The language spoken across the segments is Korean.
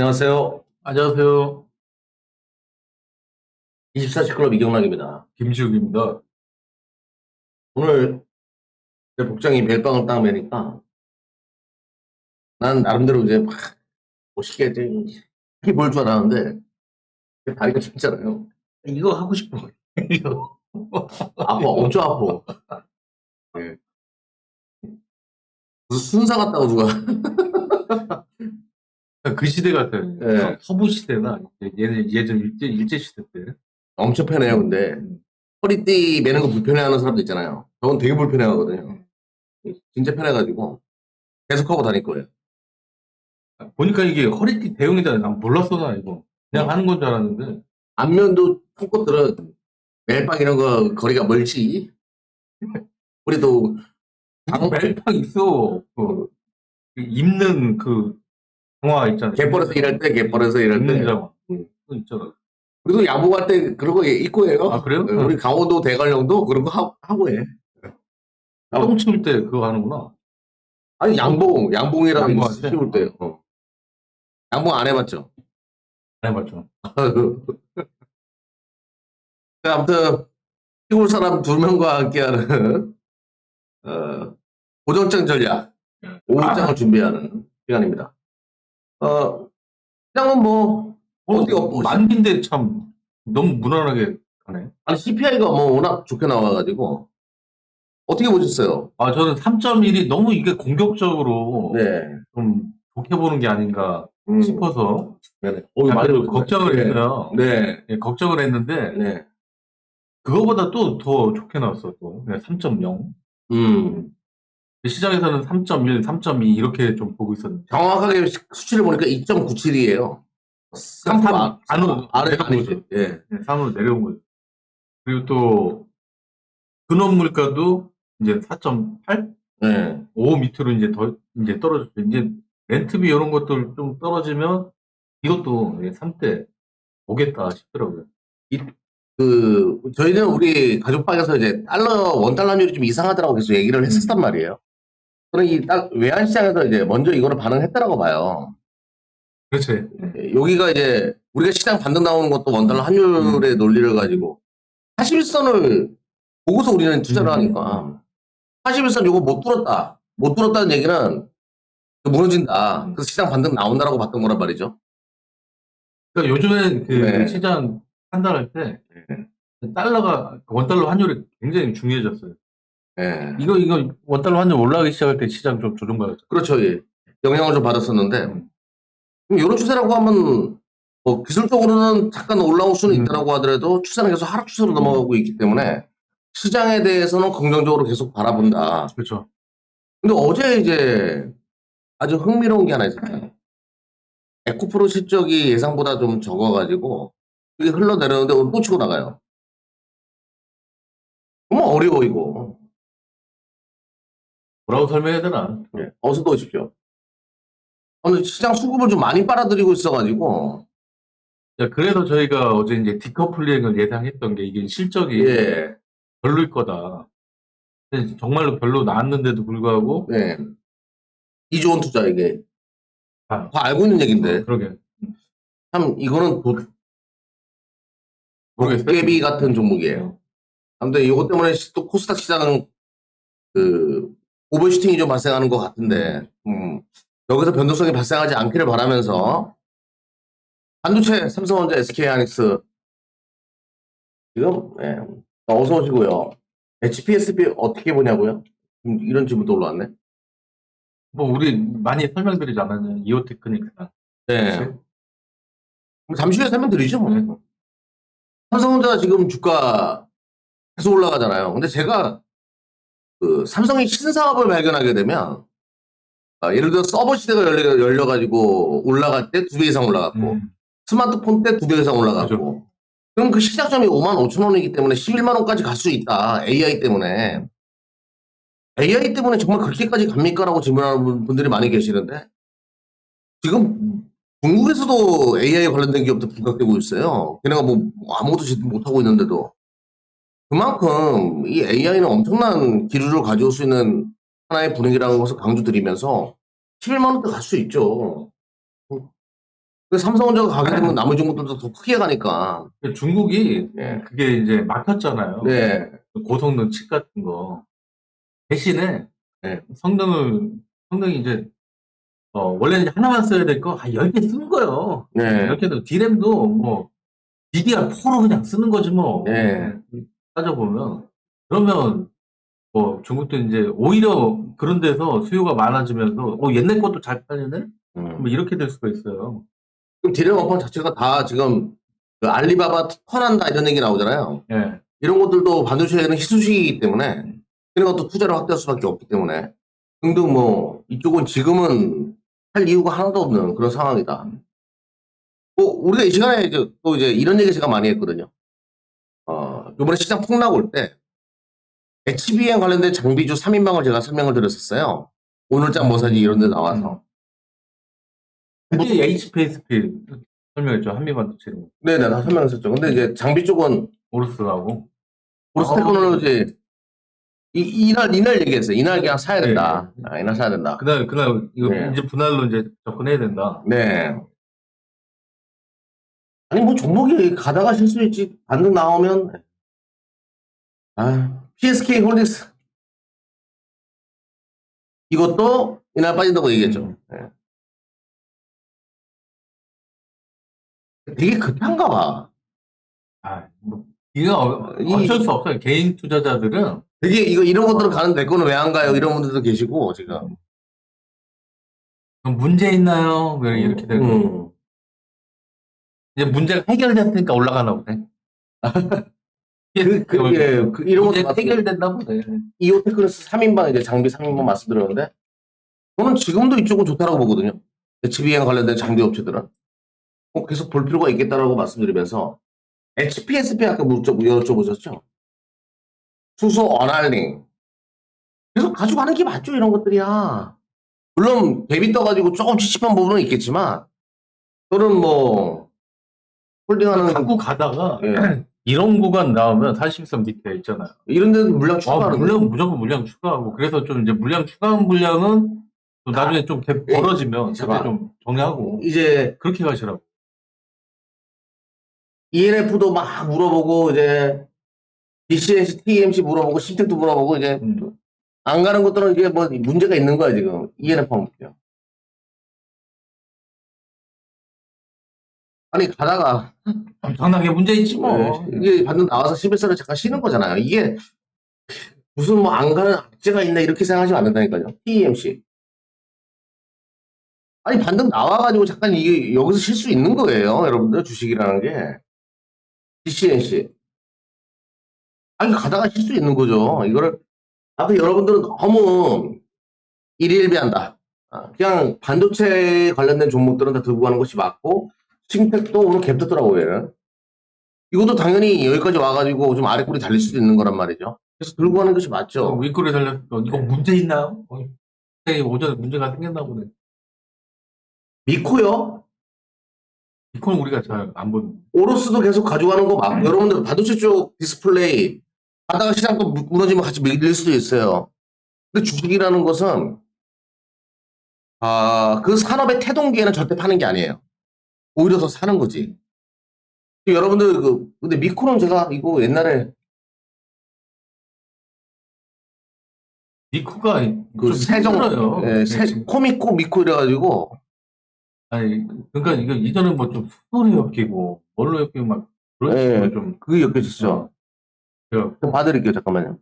안녕하세요. 안녕하세요. 24시 클럽 이경락입니다. 김지욱입니다. 오늘 제 복장이 멜빵을 딱 매니까 난 나름대로 이제 막 멋있게 이렇게 보일 줄 알았는데 다리가 춥잖아요. 이거 하고 싶어. 이거. 아파, 엄청 아파. 예. 무슨 순사 같다고 누가. 그 시대 같아. 예. 서부 시대나 예전 예전 일제 일제 시대 때. 엄청 편해요, 근데. 허리띠 매는 거 불편해하는 사람도 있잖아요. 저건 되게 불편해하거든요. 진짜 편해가지고 계속 하고 다닐 거예요. 보니까 이게 허리띠 대용이다. 난 몰랐어 나 이거. 그냥 하는 건 줄 알았는데. 안면도 손것들은 멜빵 이런 거 거리가 멀지. 우리도 방- 멜빵 있어. 그 입는 그 장화 있잖아. 갯벌에서 일할 때, 갯벌에서 일할 때. 장화. 응. 그거 있잖아. 우리도 야구할 때 그런 거 입고 해요. 아 그래요? 네, 우리 강원도 대관령도 그런 거 하, 하고 해. 똥 치울 때 그거 하는구나. 아니 양봉, 양봉이라고 양봉 할 때? 씌울 때. 어. 양봉 안 해봤죠? 네 맞죠. 자, 아무튼 시골 사람 두 명과 함께하는 어, 고정장 전략 네. 5장을 준비하는 시간입니다. 어, 시장은 뭐 어디 없고 만기인데 참 너무 무난하게 가네. 아니 CPI가 뭐 워낙 좋게 나와가지고 어떻게 보셨어요? 아 저는 3.1이 너무 이게 공격적으로 네. 좀 좋게 보는 게 아닌가 음, 싶어서 네네. 어, 이거 약간 좀 많이 걱정을 네. 했어요. 네. 예, 걱정을 했는데 네. 그거보다 또 더 좋게 나왔어 또 3.0 음. 시장에서는 3.1, 3.2 이렇게 좀 보고 있었는데 정확하게 시- 수치를 보니까 2.97이에요. 3삼 안으로 아래 내려오고 아니지. 예. 3으로 내려온 거죠. 그리고 또 근원 물가도 이제 4.8, 네. 5 밑으로 이제 더 이제 떨어졌죠. 이제 렌트비 이런 것들 좀 떨어지면 이것도 3대 오겠다 싶더라고요. 그 저희는 우리 가족 방에서 이제 달러 원 달러율이 좀 이상하더라고 계속 얘기를 했었단 말이에요. 저는 이딱 외환 시장에서 이제 먼저 이거를 반응했다라고 봐요. 그렇죠. 예, 여기가 이제 우리가 시장 반등 나오는 것도 원 달러 환율의 논리를 가지고 41선을 보고서 우리는 투자를 음. 하니까 41선 요거 못 뚫었다. 못 뚫었다는 얘기는 무너진다. 음. 그래서 시장 반등 나온다라고 봤던 거란 말이죠. 그러니까 요즘엔 그 네. 시장 판단할 때 달러가 원달러 환율이 굉장히 중요해졌어요. 예. 이거 이거 원달러 환율 올라가기 시작할 때 시장 좀 조정받았죠. 그렇죠. 예. 영향을 좀 받았었는데 음. 이런 추세라고 하면 뭐 기술적으로는 잠깐 올라올 수는 음. 있다라고 하더라도 추세는 계속 하락 추세로 넘어가고 있기 때문에 시장에 대해서는 긍정적으로 계속 바라본다. 그렇죠. 근데 어제 이제 아주 흥미로운 게 하나 있었어요. 에코프로 실적이 예상보다 좀 적어가지고 이게 흘러내렸는데 오늘 또 치고 나가요. 너무 어려워 이거. 뭐라고 설명해야 되나? 예, 어서 또 오십시오. 오늘 시장 수급을 좀 많이 빨아들이고 있어가지고 자, 그래서 저희가 어제 이제 디커플링을 예상했던 게 이게 실적이 예, 별로일 거다. 근데 정말로 별로 나왔는데도 불구하고 예. 이조원 투자 이게 아. 다 알고 있는 얘기인데 그러게 참 이거는 도, 모르겠어요. 도깨비 같은 종목이에요. 아무튼 이것 때문에 시- 또 코스닥 시장은 그 오버슈팅이 좀 발생하는 것 같은데 음, 여기서 변동성이 발생하지 않기를 바라면서 반도체 삼성전자 SK하이닉스 지금 예, 어서 오시고요. HPSB 어떻게 보냐고요? 음, 이런 질문도 올라왔네. 뭐 우리 많이 설명드리지 않았냐 이오 테크닉스나 네. 잠시 후에 설명드리죠. 뭐. 네. 삼성전자 지금 주가 계속 올라가잖아요. 근데 제가 그 삼성이 신사업을 발견하게 되면 아, 예를 들어 서버 시대가 열려, 열려가지고 올라갈 때 두 배 이상 올라갔고 음, 스마트폰 때 두 배 이상 올라갔고 그죠. 그럼 그 시작점이 5만 5천 원이기 때문에 11만 원까지 갈 수 있다. AI 때문에. AI 때문에 정말 그렇게까지 갑니까? 라고 질문하는 분들이 많이 계시는데 지금 중국에서도 AI 관련된 기업도 부각되고 있어요. 걔네가 뭐 아무것도 짓 못하고 있는데도 그만큼 이 AI는 엄청난 기류를 가져올 수 있는 하나의 분위기라는 것을 강조드리면서 11만 원대 갈 수 있죠. 근데 삼성전자가 가게 되면 나머지 종목들도 더 크게 가니까. 중국이 예. 그게 이제 막혔잖아요. 네. 고성능 칩 같은 거. 대신에 네. 성능을, 성능이 이제, 어, 원래는 이제 하나만 써야 될 거, 한 10개 쓰는 거예요. 네. 이렇게 도 디램도 뭐, DDR4로 그냥 쓰는 거지 뭐. 네. 따져보면. 그러면, 뭐, 중국도 이제 오히려 그런 데서 수요가 많아지면서, 어, 옛날 것도 잘 팔리네? 음. 뭐 이렇게 될 수가 있어요. 그럼 디램 업황 자체가 다 지금 그 알리바바 특허난다 이런 얘기 나오잖아요. 예. 이런 것들도 반도체에는 희소식이기 때문에 이런 것도 투자를 확대할 수밖에 없기 때문에 등등 뭐 이쪽은 지금은 할 이유가 하나도 없는 그런 상황이다. 뭐 우리가 이 시간에 이제 또 이제 이런 얘기 제가 많이 했거든요. 어 이번에 시장 폭락 올 때 HBM 관련된 장비주 3인방을 제가 설명을 드렸었어요. 오늘장 뭐사지 이런 데 나와서. 그게 HPSP 설명했죠. 한미반도체로. 네네 다 설명했었죠. 근데 이제 장비 쪽은 오르스하고. 오로스 테크놀로지 이, 이날 이날 얘기했어요. 이날 그냥 사야 된다. 아, 이날 사야 된다. 그날, 그날, 이거 네. 이제 분할로 이제 접근해야 된다. 네. 아니 뭐 종목이 가다가 실수 있지 반등 나오면 아 PSK 홀딩스 이것도 이날 빠진다고 얘기했죠. 네. 되게 급한가 봐. 아, 뭐, 이거 어- 이- 어쩔 수 없어요. 개인 투자자들은 되게 이거 이런 것들은 가는 내 거는 왜 안 가요? 이런 분들도 계시고 지금. 문제 있나요? 왜 이렇게 되고. 음. 이제 문제가 해결됐으니까 올라가나 보네. 그, 그, 예, 그 이런 것도 문제 맞- 해결됐나 보네. 이오테크니스 3인방 이제 장비 3인방 말씀드렸는데 저는 지금도 이쪽은 좋다라고 보거든요. HBM 관련된 장비 업체들은 꼭 계속 볼 필요가 있겠다라고 말씀드리면서 HPSP 아까 물어- 여쭤보셨죠? 수소 어날링 계속 가져가는 게 맞죠 이런 것들이야. 물론 갭이 떠가지고 조금 찝찝한 부분은 있겠지만 저는 뭐 홀딩하는 갖고 가다가 예, 이런 구간 나오면 사실상 밑에 있잖아요. 이런 데는 물량 아, 추가하는 물량, 무조건 물량 추가하고. 그래서 좀 이제 물량 추가한 물량은 또 나중에 좀 개- 예. 벌어지면 그때 잠깐만. 좀 정리하고. 이제 그렇게 가시라고. ENF도 막 물어보고 이제 DCNC, TMC 물어보고 심택도 물어보고 이제 음. 안 가는 것들은 이게 뭐 문제가 있는 거야 지금 ENF 하면요. 아니 가다가 엄청나게 문제 있지 뭐. 예, 이게 반등 나와서 11선을 잠깐 쉬는 거잖아요. 이게 무슨 뭐 안 가는 악재가 있나 이렇게 생각하시면 안 된다니까요. TMC. 아니 반등 나와가지고 잠깐 이게 여기서 쉴 수 있는 거예요, 여러분들 주식이라는 게 DCNC. 아니 가다가 쉴 수 있는 거죠. 이거를 아까 여러분들은 너무 일일비한다. 아, 그냥 반도체 관련된 종목들은 다 들고 가는 것이 맞고 심택도 오늘 갭 떴더라고요. 얘는. 이것도 당연히 여기까지 와가지고 좀 아래 꿀이 달릴 수도 있는 거란 말이죠. 그래서 들고 가는 것이 어, 맞죠. 윗골에 달렸어. 이거 문제 있나요? 어, 갑자기 오전에 문제가 생겼나 보네. 미코요? 이건 우리가 잘 안 보는. 오로스도 계속 가져가는 거 맞고 여러분들 반도체 쪽 디스플레이 하다가 시장 또 무- 무너지면 같이 밀릴 수도 있어요. 근데 주식이라는 것은 아, 그 산업의 태동기에는 절대 파는 게 아니에요. 오히려 더 사는 거지. 여러분들 그 근데 미코는 제가 이거 옛날에 미쿠가 그좀 세정 힘들어요. 예, 세- 네, 코미코 미코 이래가지고 아니, 그러니까 이거 이전에 뭐 좀 수소리 엮이고, 뭘로 엮이고 막, 그런 예. 식으로 좀, 그게 엮여졌죠. 저, 좀 봐드릴게요 잠깐만요.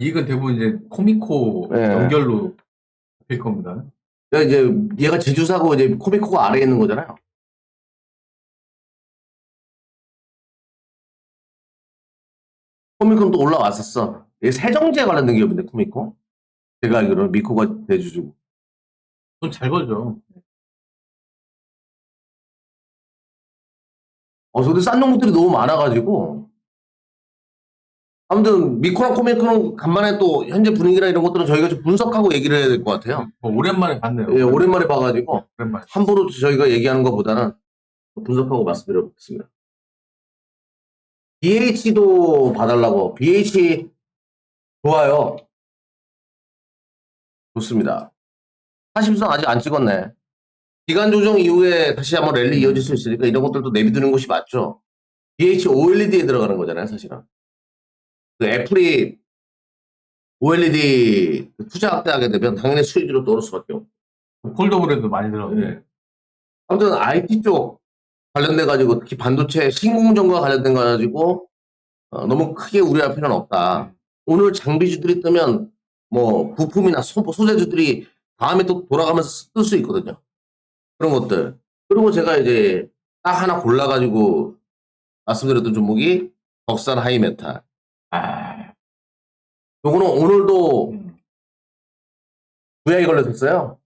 이익은 대부분 이제 코미코 예. 연결로 될 겁니다. 그러니까 이제 얘가 제주사고 이제 코미코가 아래에 있는 거잖아요. 코미코는 또 올라왔었어. 이게 세정제 관련된 기업인데 코미코. 제가 알기로는 미코가 대주주고. 돈잘 벌죠. 어, 근데 싼 종목들이 너무 많아가지고. 아무튼 미코랑 코미코는 간만에 또 현재 분위기나 이런 것들은 저희가 좀 분석하고 얘기를 해야 될 것 같아요. 뭐 오랜만에 봤네요. 예, 오랜만에 봐가지고 오랜만에. 함부로 저희가 얘기하는 것보다는 분석하고 말씀드려보겠습니다. BH도 봐달라고. BH 좋아요. 좋습니다. 40선 아직 안 찍었네. 기간 조정 이후에 다시 한번 랠리 이어질 수 있으니까 이런 것들도 내비두는 것이 맞죠. DH OLED에 들어가는 거잖아요, 사실은. 그 애플이 OLED 투자 확대하게 되면 당연히 수익으로 떠오를 수밖에 없고. 폴더블에도 많이 들어가요. 네. 아무튼 IT 쪽 관련돼 가지고 특히 반도체 신공정과 관련된 거 가지고 어, 너무 크게 우려할 필요는 없다. 오늘 장비주들이 뜨면 뭐 부품이나 소, 소재주들이 다음에 또 돌아가면서 쓸 수 있거든요. 그런 것들. 그리고 제가 이제 딱 하나 골라가지고 말씀드렸던 종목이 덕산 하이메탈. 아, 요거는 오늘도 음. 부양이 걸렸었어요.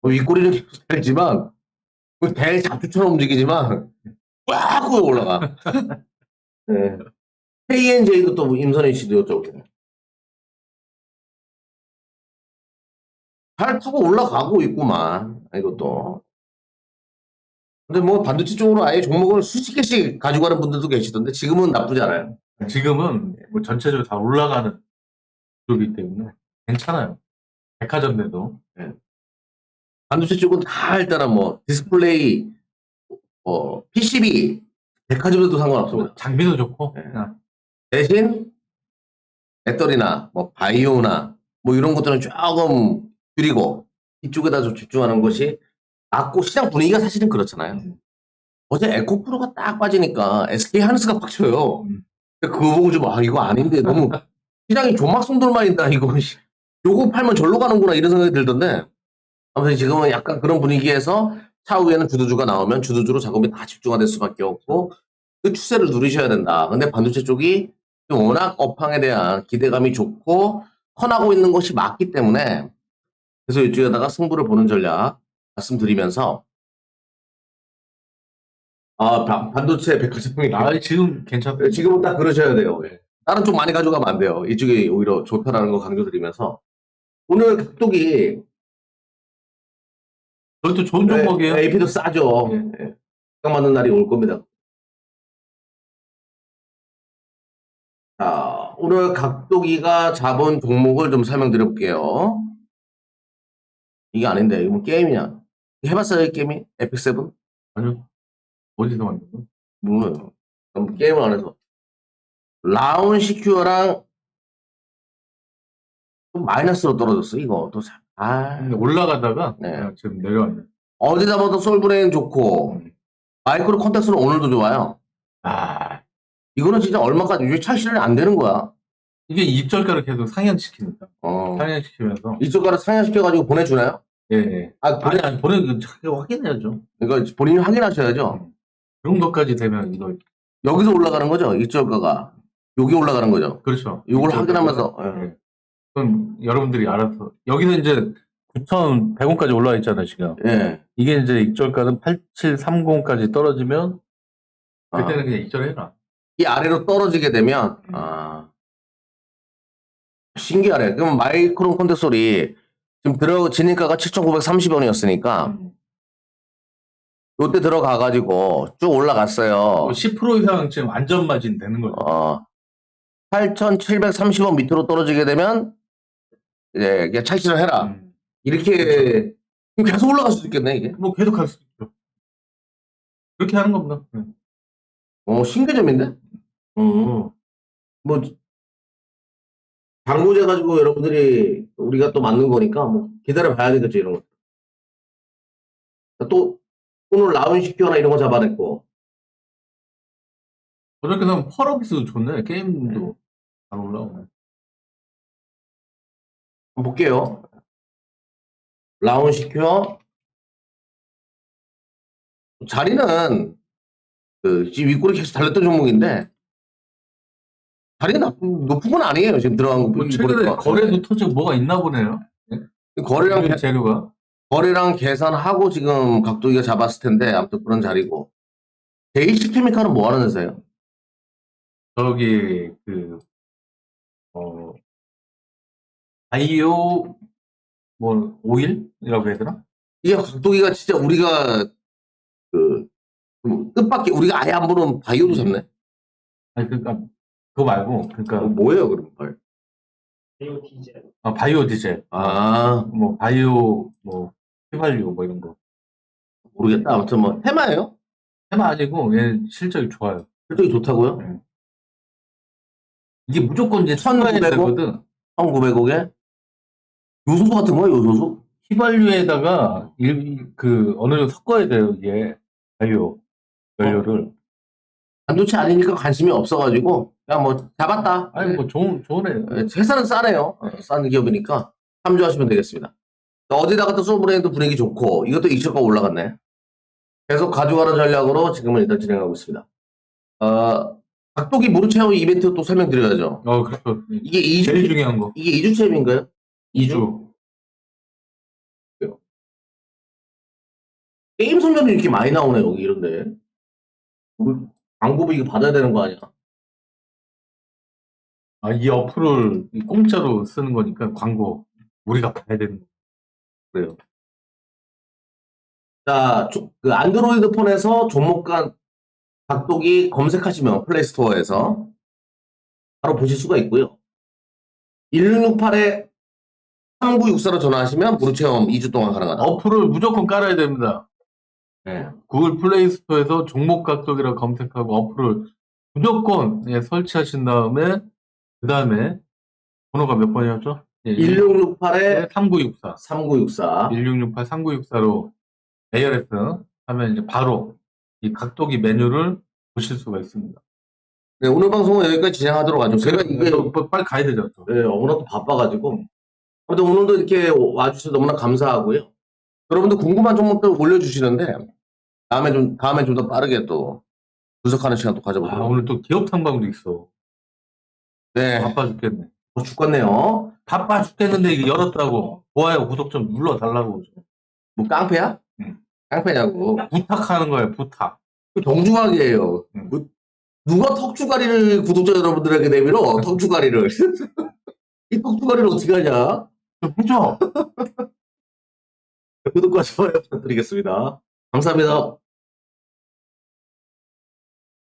뭐 윗꼬리는 계속 달지만, 그대 잡초처럼 움직이지만, 꽉 구워 올라가. 네. KNJ도 또 임선희 씨도 여쭤보네요. 잘 타고 올라가고 있구만, 이것도. 근데 뭐 반도체 쪽으로 아예 종목을 수십 개씩 가지고 가는 분들도 계시던데, 지금은 나쁘지 않아요. 지금은 뭐 전체적으로 다 올라가는 쪽이기 때문에 괜찮아요. 백화점 내도. 반도체 쪽은 다 일단은 뭐 디스플레이, 뭐 PCB, 백화점에도 상관없습니다. 장비도 좋고. 네. 그냥 대신 배터리나 뭐 바이오나 뭐 이런 것들은 조금 줄이고 이쪽에다 좀 집중하는 것이 맞고 시장 분위기가 사실은 그렇잖아요. 음. 어제 에코프로가 딱 빠지니까 SK 하이닉스가 빡 쳐요. 음. 그거 보고 좀 아 이거 아닌데 너무 시장이 조막송돌만 있다 이거 씨. 요거 팔면 절로 가는구나 이런 생각이 들던데 아무튼 지금은 약간 그런 분위기에서 차후에는 주도주가 나오면 주도주로 작업이 다 집중화 될 수밖에 없고 그 추세를 누리셔야 된다. 근데 반도체 쪽이 좀 워낙 업황에 대한 기대감이 좋고 커나고 있는 것이 맞기 때문에 그래서 이쪽에다가 승부를 보는 전략 말씀드리면서 아 바- 반도체 백화점이 아, 지금 괜찮고. 지금은 딱 그러셔야 돼요. 예. 다른 쪽 많이 가져가면 안 돼요. 이쪽이 오히려 좋다라는 거 강조드리면서 오늘 각독이 그것도 좋은 종목이에요. AP도 싸죠. 예. 예. 딱 맞는 날이 올 겁니다. 자, 오늘 각도기가 잡은 종목을 좀 설명드려 볼게요. 이게 아닌데, 이거 뭐 게임이냐? 해봤어요, 이 게임이? 에픽 세븐? 아니요. 어디서 만든 거? 몰라요. 그럼 게임을 안 해서. 라운 시큐어랑 좀 마이너스로 떨어졌어, 이거. 또, 참- 아. 근데 올라가다가 네. 그냥 지금 내려왔네. 어디다 봐도 솔브레인 좋고, 마이크로 컨택스는 오늘도 좋아요. 아, 이거는 진짜 얼마까지, 이게 찰실이 안 되는 거야. 이게 입절가를 계속 상향시킵니다. 어. 상향시키면서. 이쪽가를 상향시켜가지고 보내주나요? 예, 예. 아, 아니, 아니, 보내, 자기 확인해야죠. 이거 본인이 확인하셔야죠. 그 정도까지 되면 이거, 여기서 올라가는 거죠, 이쪽가가. 여기 올라가는 거죠. 그렇죠. 이걸. 확인하면서, 예. 예. 그럼 여러분들이 알아서. 여기는 이제 9,100원까지 올라와 있잖아요, 지금. 예. 이게 이제 입절가는 8730까지 떨어지면 아. 그때는 그냥 입절해라. 이 아래로 떨어지게 되면, 음. 아. 신기하네. 그럼 마이크론 컨택솔이 지금 들어, 진입가가 7,930원이었으니까, 음. 요때 들어가 가지고 쭉 올라갔어요. 10% 이상 지금 안전 마진 되는 거죠. 어, 8,730원 밑으로 떨어지게 되면, 이제, 그냥 찰실을 해라. 음. 이렇게, 그럼 계속 올라갈 수도 있겠네, 이게. 뭐 계속 갈수 있죠. 그렇게 하는 겁니다. 네. 어, 신개념인데? 어, 뭐, 당구제 가지고 여러분들이, 우리가 또 맞는 거니까, 뭐, 기다려 봐야 되겠죠, 이런 거. 또, 오늘 라운 시큐어나 이런 거 잡아냈고, 어저께 는 펄어비스도 좋네. 게임도 잘 올라오네. 한번 볼게요. 라운 시큐어. 자리는, 그, 지금 윗골이 계속 달렸던 종목인데, 자리가 나쁜, 높은 건 아니에요, 지금 들어간 거. 뭐 최근에 보니까. 거래도 터지고 뭐가 있나 보네요. 거래량 그 재료가. 거래량 계산하고 지금 각도기가 잡았을 텐데 아무튼 그런 자리고 JC케미칼은 뭐 하는 회사예요? 저기 그 어, 바이오 뭐 오일이라고 해야 되나? 이게 각도기가 진짜 우리가 그 음, 뜻밖의 우리가 아예 안 보는 바이오도 잡네. 아니 그러니까 그거 말고 그러니까 어, 뭐예요 그럼? 발? 바이오 디젤. 아, 바이오 디젤, 아, 뭐 바이오 뭐 휘발유 뭐 이런 거. 모르겠다. 아무튼 뭐, 테마예요? 테마 아니고 얘 실적이 좋아요. 실적이 좋다고요? 이게 무조건 이제 1900 원? 되거든. 1900억에? 요소수 같은 거야, 요소수? 휘발유에다가 일, 그 어느 정도 섞어야 돼요 이게 바이오 연료를. 반도체 아니니까 관심이 없어가지고, 뭐, 잡았다. 아니 뭐 좋은 좋은 애. 예, 회사는 싸네요. 어, 싼 기업이니까 참조하시면 되겠습니다. 자, 어디다가 또 소브레인드 분위기 좋고 이것도 이슈가 올라갔네. 계속 가져가는 전략으로 지금은 일단 진행하고 있습니다. 어, 각도기 무료 체험 이벤트 또 설명드려야죠. 어 그렇죠. 이게 2주, 제일 중요한 거. 이게 2주 체험인가요? 2주. 게임 선전이 이렇게 많이 나오네, 여기 이런데. 광고비 이거 받아야 되는 거 아니야? 아, 이 어플을 공짜로 쓰는 거니까 광고 우리가 봐야 되는 거. 그래요. 자, 조- 그 안드로이드 폰에서 종목간 각도기 검색하시면 플레이스토어에서 바로 보실 수가 있고요. 1668에 3964로 전화하시면 무료 체험 2주 동안 가능하다. 어플을 무조건 깔아야 됩니다. 네. 구글 플레이 스토어에서 종목 각도기라고 검색하고 어플을 무조건 예, 설치하신 다음에 그 다음에 번호가 몇 번이었죠? 예, 1668에 3964. 3964. 1668 3964로 ARS 하면 이제 바로 이 각도기 메뉴를 보실 수가 있습니다. 네, 오늘 방송은 여기까지 진행하도록 하죠. 제가 이게 또 빨리 가야 되죠. 또. 네, 오늘도 바빠가지고. 아무튼 오늘도 이렇게 와주셔서 너무나 감사하고요. 여러분들 궁금한 종목들 올려주시는데, 다음에 좀, 다음에 좀 더 빠르게 또 분석하는 시간 또 가져보도록 아, 오늘 또 기업 탐방도 있어. 네, 바빠 죽겠네. 뭐 죽겠네요. 바빠 죽겠는데 이거 열었다고. 좋아요, 구독 좀 눌러달라고. 좀. 뭐 깡패야? 응. 깡패냐고. 부탁하는 거예요, 부탁. 그 정중하게예요. 응. 뭐, 누가 턱주가리를 구독자 여러분들에게 내밀어? 턱주가리를. 이 턱주가리를 어떻게 하냐? 좀 해줘. 구독과 좋아요 부탁드리겠습니다. 감사합니다.